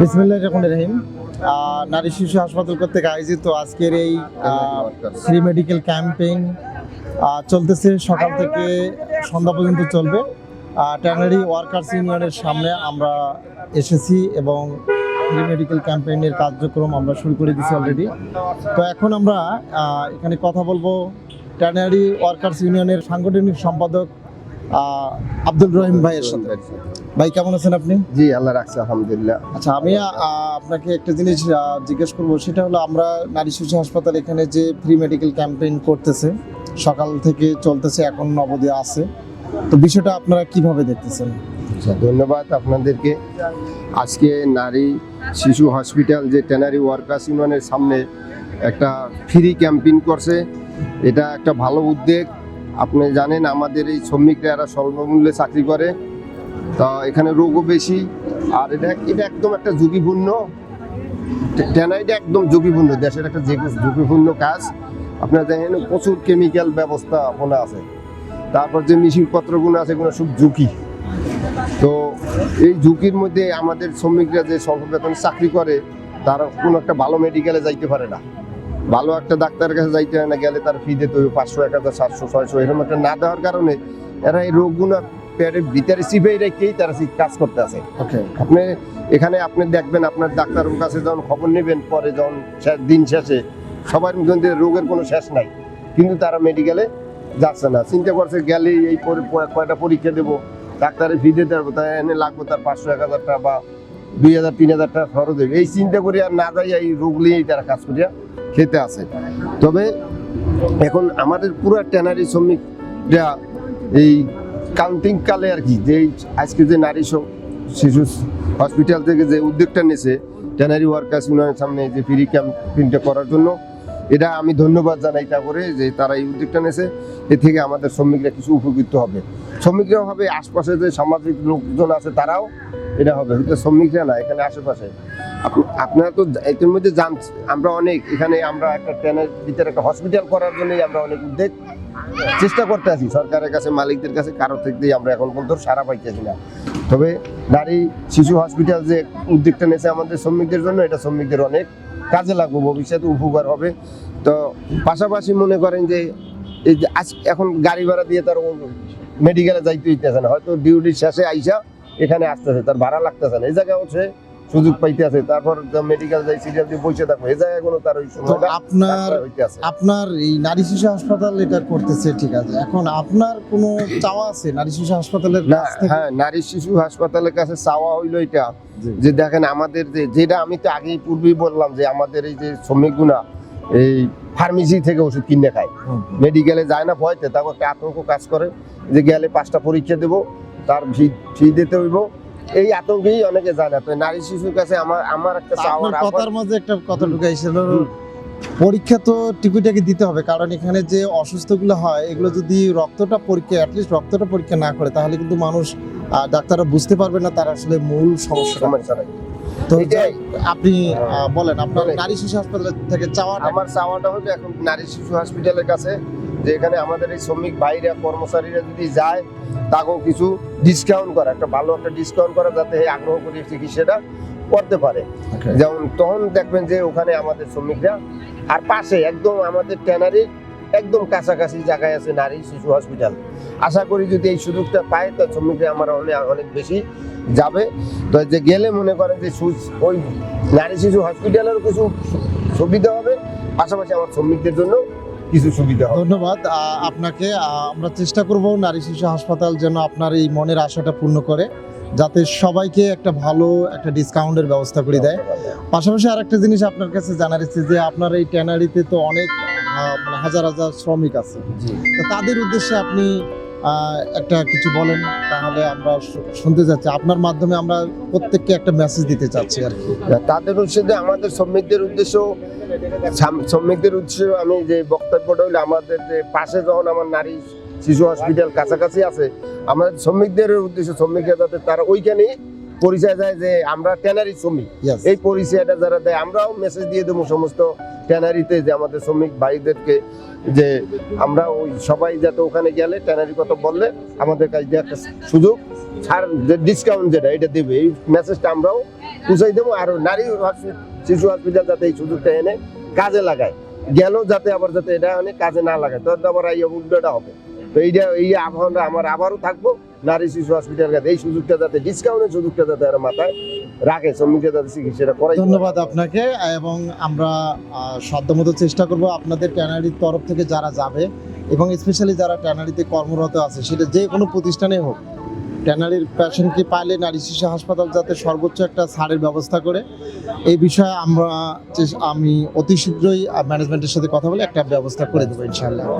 বিসমিল্লাহ রহমান রহিম। নারী শিশু হাসপাতাল কর্তৃক আয়োজিত আজকের এই ফ্রি মেডিকেল ক্যাম্পেইন চলতেছে সকাল থেকে সন্ধ্যা পর্যন্ত চলবে। ট্যানারি ওয়ার্কার্স ইউনিয়নের সামনে আমরা এসেছি এবং ফ্রি মেডিকেল ক্যাম্পেইনের কার্যক্রম আমরা শুরু করে দিয়েছি অলরেডি তো এখন আমরা এখানে কথা বলব ট্যানারি ওয়ার্কার্স ইউনিয়নের সাংগঠনিক সম্পাদক আব্দুল রহিম ভাইয়ের সাথে। ভাই কেমন আছেন আপনি? জি আল্লাহ রাখছে আলহামদুলিল্লাহ। আচ্ছা আমি আপনাকে একটা জিনিস জিজ্ঞেস করব। সেটা হলো আমরা নারী শিশু হাসপাতাল এখানে যে ফ্রি মেডিকেল ক্যাম্পেইন করতেছে সকাল থেকে চলতেছে এখন অবধি আছে। তো বিষয়টা আপনারা কীভাবে দেখতেছেন? আচ্ছা, ধন্যবাদ আপনাদেরকে। আজকে নারী শিশু হসপিটাল যে ট্যানারি ওয়ার্কার্স ইউনিয়নের সামনে একটা ফ্রি ক্যাম্পেইন করছে এটা একটা ভালো উদ্যোগ। আপনি জানেন আমাদের এই শ্রমিকরা এরা স্বল্পমূল্যে চাকরি করে। তা এখানে রোগও বেশি। আর এটা এটা একদম একটা ঝুঁকিপূর্ণ। ট্যানারিটা একদম ঝুঁকিপূর্ণ। দেশের একটা যে ঝুঁকিপূর্ণ কাজ। আপনারা দেখেন, প্রচুর কেমিক্যাল ব্যবস্থাপনা আছে। তারপর যে মেশিনপত্রগুলো আছে, এগুলো সব ঝুঁকি। তো এই ঝুঁকির মধ্যে আমাদের শ্রমিকরা যে স্বল্প বেতন চাকরি করে, তারা কোনো একটা ভালো মেডিকেলে যাইতে পারে না। ভালো একটা ডাক্তারের কাছে যাইতে হয় না, গেলে তার ফি দিতে হবে পাঁচশো, এক হাজার, সাতশো, ছয়শো, এরকম একটা না দেওয়ার কারণে এরা এই রোগগুলো পেটের ভিতরে চিপেই রেখেই তারা কাজ করতে আছে ওকে। আপনি এখানে আপনি দেখবেন আপনার ডাক্তারের কাছে যখন খবর নেবেন পরে যখন দিন শেষে সবার মধ্যে রোগের কোনো শেষ নাই। কিন্তু তারা মেডিকেলে যাচ্ছে না। চিন্তা করছে গেলে এই কয়টা পরীক্ষা দেবো? ডাক্তারের ফি দিতে পারব তাই এনে লাগবে তার পাঁচশো এক হাজার টাকা বা দুই হাজার তিন হাজার টাকা খরচ দেবে এই চিন্তা করি আর না যাই এই রোগ নিয়েই তারা কাজ করিয়া খেতে আছে তবে এখন আমাদের পুরো ট্যানারি শ্রমিকরা এই কাউন্টিং কালে আর কি যে আজকে যে নারী শিশু হসপিটাল থেকে যে উদ্যোগটা নিয়েছে ট্যানারি ওয়ার্কার্স ইউনিয়নের সামনে যে ফ্রি ক্যাম্পিংটা করার জন্য, এটা আমি ধন্যবাদ জানাই তা করে যে তারা এই উদ্যোগটা নিয়েছে এ থেকে আমাদের শ্রমিকরা কিছু উপকৃত হবে। শ্রমিকরা হবে, আশপাশে যে সামাজিক লোকজন আছে তারাও এটা হবে হয়তো শ্রমিকরা না এখানে আশেপাশে। আপনারা তো এর মধ্যে জান আমরা অনেক, এখানে আমরা একটা ট্রেনের ভিতরে একটা হসপিটাল করার জন্যই আমরা অনেক উদ্যোগ চেষ্টা করতে আছি। সরকারের কাছে, মালিকদের কাছে, কারও থেকে আমরা এখন পর্যন্ত সারা পাইতেছি না। তবে নারী শিশু হসপিটাল যে উদ্যোগটা নিয়েছে আমাদের শ্রমিকদের জন্য, এটা শ্রমিকদের অনেক কাজে লাগবে, ভবিষ্যতে উপকার হবে। তো পাশাপাশি মনে করেন যে, এই যে আজ এখন গাড়ি ভাড়া দিয়ে তার মেডিকেলে যাইতে হইতেছে না। হয়তো ডিউটির শেষে আইসা এখানে আসতেছে তার ভাড়া লাগতেছে না। এই জায়গায় হচ্ছে সুযোগ পাইতে আছে তারপর মেডিকেল যাই সিরিয়াল দিয়ে পয়সা থাকবে। এই জায়গায় কোনো তার ওই সময়টা আপনার আপনার এই নারী শিশু হাসপাতাল এটা করতেছে ঠিক আছে। এখন আপনার কোনো চাওয়া আছে নারী শিশু হাসপাতালের হ্যাঁ নারী শিশু হাসপাতালের কাছে চাওয়া হইল এটা। যে দেখেন আমাদের যে যেটা আমি তো আগেই পূর্বেই বললাম যে আমাদের এই যে শ্রমিকগুলা এই ফার্মেসি থেকে ওষুধ কিনে খায়। মেডিকেলে যায় না ভয়তে তারপর একটা আতঙ্ক কাজ করে। যে গেলে পাঁচটা পরীক্ষা দেবো তার ফি ফি দিতে হইব। এই আতঙ্কেই অনেকে জানে। তো নারী শিশুর কাছে আমার আমার একটা চাওয়ার কথার মাঝে একটা কথা ঢুকাইছিল। পরীক্ষা তো টিকিটাকে দিতে হবে কারণ এখানে যে অসুস্থগুলো হয় এগুলো যদি রক্তটা পরীক্ষা অ্যাটলিস্ট রক্তটা পরীক্ষা না করে তাহলে কিন্তু মানুষ ডাক্তাররা বুঝতে পারবে না তার আসলে মূল সমস্যা সমস্যা নাই তো। আপনি আহ, বলেন আপনার নারী শিশু হাসপাতাল থেকে চাওয়া আমার চাওয়াটা হলো এখন নারী শিশু হসপিটালের কাছে যে এখানে আমাদের এই শ্রমিক ভাইরা কর্মচারীরা যদি যায় তাকেও কিছু ডিসকাউন্ট করা একটা ভালো একটা ডিসকাউন্ট করা যাতে এই আগ্রহ করে চিকিৎসাটা করতে পারে। যেমন তখন দেখবেন যে ওখানে আমাদের শ্রমিকরা আর পাশে একদম আমাদের ট্যানারির একদম কাছাকাছি জায়গায় আছে নারী শিশু হসপিটাল আশা করি যদি এই সুযোগটা পায় তো শ্রমিকরা আমার অনেক অনেক বেশি যাবে। তো যে গেলে মনে করেন যে ওই নারী শিশু হসপিটালেরও কিছু সুবিধা হবে। পাশাপাশি আমার শ্রমিকদের জন্য কিছু সুবিধা ধন্যবাদ। আপনাকে আমরা চেষ্টা করব নারী শিশু হাসপাতাল যেন আপনার এই মনের আশাটা পূর্ণ করে যাতে সবাইকে একটা ভালো একটা ডিসকাউন্টের ব্যবস্থা করে দেয়। পাশাপাশি আরেকটা জিনিস আপনার কাছে জানার ইচ্ছে যে আপনার এই ট্যানারিতে তো অনেক মানে হাজার হাজার শ্রমিক আছে। তো তাদের উদ্দেশ্যে আপনি একটা কিছু বলেন। তাহলে আমরা শুনতে চাচ্ছি। আপনার মাধ্যমে আমরা প্রত্যেককে একটা মেসেজ দিতে চাচ্ছি আর কি। তাদের উদ্দেশ্যে আমাদের শ্রমিকদের উদ্দেশ্য শ্রমিকদের উদ্দেশ্যে আমি যে বক্তব্যটা হইল আমাদের যে পাশে যখন আমার নারী শিশু হসপিটাল কাছাকাছি আছে আমাদের শ্রমিকদের উদ্দেশ্যে শ্রমিকরা যাতে তারা ওইখানেই পরিচয় দেয় যে আমরা ট্যানারি শ্রমিক। এই পরিচয়টা যারা দেয় আমরাও মেসেজ দিয়ে দেবো সমস্ত ট্যানারিতে যে আমাদের শ্রমিক ভাইদেরকে যে আমরা ওই সবাই যাতে ওখানে গেলে ট্যানারি কথা বললে আমাদের কাছে দিয়ে একটা সুযোগ ছাড় যে ডিসকাউন্ট যেটা, এটা দেবে। এই মেসেজটা আমরাও বুঝাই দেবো আর নারী শিশু হসপিটাল যাতে এই সুযোগটা এনে কাজে লাগায়। গেল যাতে আবার যাতে এটা এনে কাজে না লাগায়। তখন তো আবার এই উল্টোটা হবে। তো এইটা এই আহ্বানটা আমার আবারও থাকব। নারী শিশু হসপিটাল কাছে এই সুযোগটা যাতে ডিসকাউন্টের সুযোগটা যাতে এরা মাথায় রাখে শ্রমিকরা যাতে চিকিৎসাটা করাই ধন্যবাদ আপনাকে, এবং আমরা সাধ্যমতো চেষ্টা করব আপনাদের ট্যানারির তরফ থেকে যারা যাবে, এবং স্পেশালি যারা ট্যানারিতে কর্মরত আছে, সেটা যে কোনো প্রতিষ্ঠানে হোক, ট্যানারির পেশেন্টকে পাইলে নারী শিশু হাসপাতাল যাতে সর্বোচ্চ একটা ছাড়ের ব্যবস্থা করে। এই বিষয়ে আমরা আমি অতি শীঘ্রই ম্যানেজমেন্টের সাথে কথা বলে একটা ব্যবস্থা করে দেবো, ইনশাআল্লাহ।